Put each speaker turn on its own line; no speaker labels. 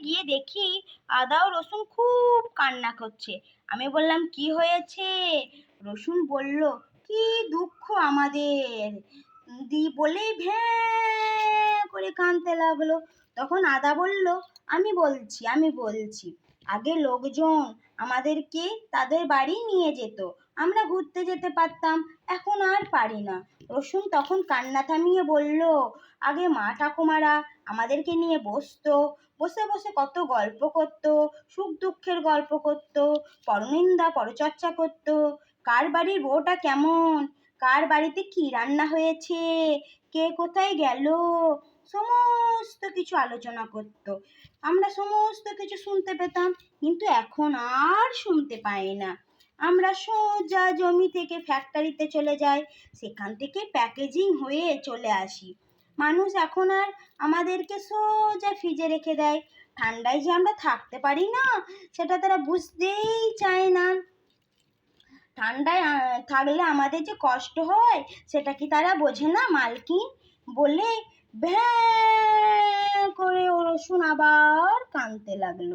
গিয়ে দেখি আদা ও রসুন খুব কান্না করছে। আমি বললাম, কি হয়েছে? রসুন বলল, কি দুঃখ আমাদের। দি বলেই ভ্যাঁ করে কাঁদতে লাগল। তখন আদা বলল, আমি বলছি আমি বলছি। আগে লোকজন আমাদেরকে তাদের বাড়ি নিয়ে যেত। আমরা ঘুরতে যেতে পারতাম, এখন আর পারি না। রসুন তখন কান্না থামিয়ে বলল, আগে মা ঠাকুমারা আমাদেরকে নিয়ে বসতো, বসে বসে কত গল্প করতো, সুখ দুঃখের গল্প করতো, পরনিন্দা পরচর্চা করতো, কার বাড়ির বউটা কেমন, কার বাড়িতে কি রান্না হয়েছে, কে কোথায় গেল সমস্ত কিছু আলোচনা করত। আমরা সমস্ত কিছু শুনতে পেতাম, কিন্তু এখন আর শুনতে পাই না। আমরা সোজা জমি থেকে ফ্যাক্টরিতে চলে যাই, সেখান থেকে প্যাকেজিং হয়ে চলে আসি। মানুষ এখন আর আমাদেরকে সোজা ফ্রিজে রেখে দেয়। ঠান্ডায় যে আমরা থাকতে পারি না, সেটা তারা বুঝতেই চায় না। ঠান্ডায় থাকলে আমাদের যে কষ্ট হয়, সেটা কি তারা বোঝে না, মালকিন? বলে ভ্যাঁ করে রসুন আবার কাঁদতে লাগল।